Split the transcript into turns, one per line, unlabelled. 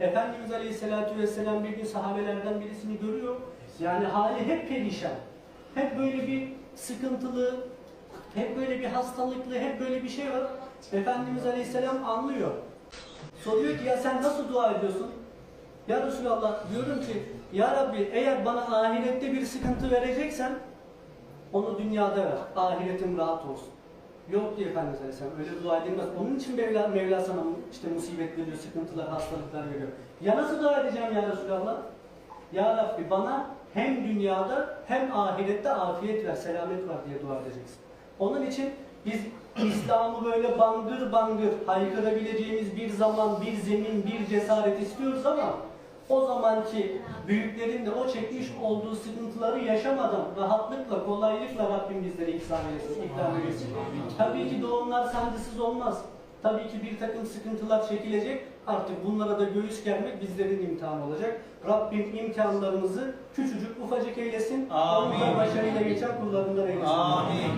Efendimiz Aleyhisselatü Vesselam bir gün sahabelerden birisini görüyor. Yani hali hep perişan. Hep böyle bir sıkıntılı, hep böyle bir hastalıklı, hep böyle bir şey var. Efendimiz Aleyhisselam anlıyor. Soruyor ki ya sen nasıl dua ediyorsun? Ya Resulallah diyorum ki Ya Rabbi eğer bana ahirette bir sıkıntı vereceksen onu dünyada ver. Ahiretim rahat olsun. Yok diyor Efendimiz Aleyhisselam. Öyle dua edilmez. Onun için Mevla, Mevla sana işte musibet veriyor, sıkıntılar, hastalıklar veriyor. Ya nasıl dua edeceğim ya Resulallah? Ya Rabbi bana hem dünyada hem ahirette afiyet ver, selamet var diye dua edeceksin. Onun için biz İslam'ı böyle bangır bangır haykırabileceğimiz bir zaman, bir zemin, bir cesaret istiyoruz ama o zamanki büyüklerin de o çekmiş olduğu sıkıntıları yaşamadan rahatlıkla, kolaylıkla Rabbim bizlere eylesin, ikram eylesin. Tabii ki doğumlar sancısız olmaz. Tabii ki bir takım sıkıntılar çekilecek. Artık bunlara da göğüs germek bizlerin imtihanı olacak. Rabbim imkanlarımızı küçücük ufacık eylesin.
Amin.
Onları başarıyla geçen kullarından eylesin. Amin.